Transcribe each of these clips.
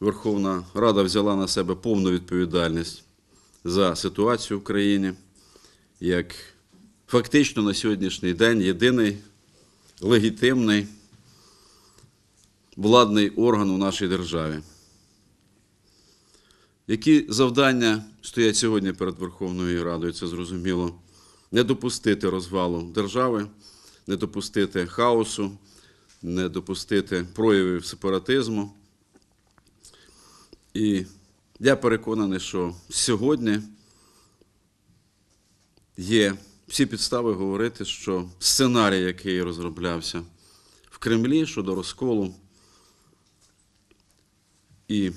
Верховна Рада взяла на себе повну відповідальність за ситуацію в країні, як фактично на сьогоднішній день єдиний легітимний владний орган у нашій державі. Які завдання стоять сьогодні перед Верховною Радою, це зрозуміло. Не допустити розвалу держави, не допустити хаосу, не допустити проявів сепаратизму. І я переконаний, що сьогодні є всі підстави говорити, що сценарій, який розроблявся в Кремлі щодо розколу, і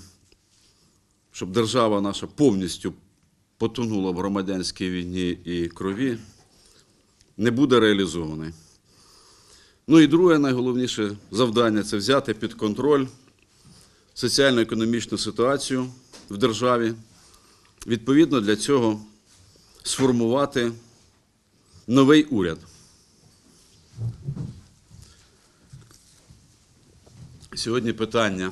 щоб держава наша повністю потонула в громадянській війні і крові, не буде реалізований. Ну і друге найголовніше завдання це взяти під контроль соціально-економічну ситуацію в державі. Відповідно для цього сформувати новий уряд. Сьогодні питання,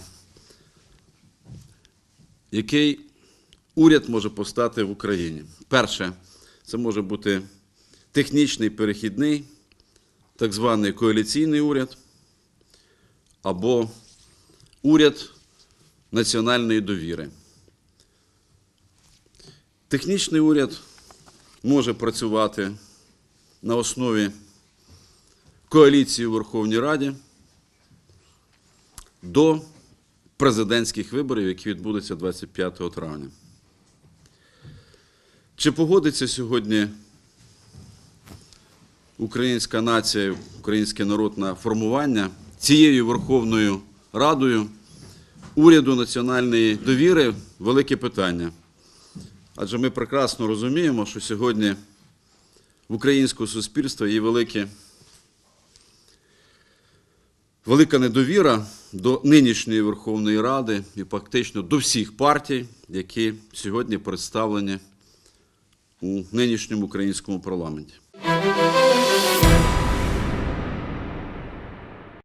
який уряд може постати в Україні? Перше, це може бути технічний перехідний, так званий коаліційний уряд, або уряд національної довіри. Технічний уряд може працювати на основі коаліції у Верховній Раді до президентських виборів, які відбудуться 25 травня. Чи погодиться сьогодні українська нація, український народ на формування цією Верховною Радою уряду національної довіри велике питання. Адже ми прекрасно розуміємо, що сьогодні в українського суспільства є велике, велика недовіра до нинішньої Верховної Ради і фактично до всіх партій, які сьогодні представлені у нинішньому українському парламенті.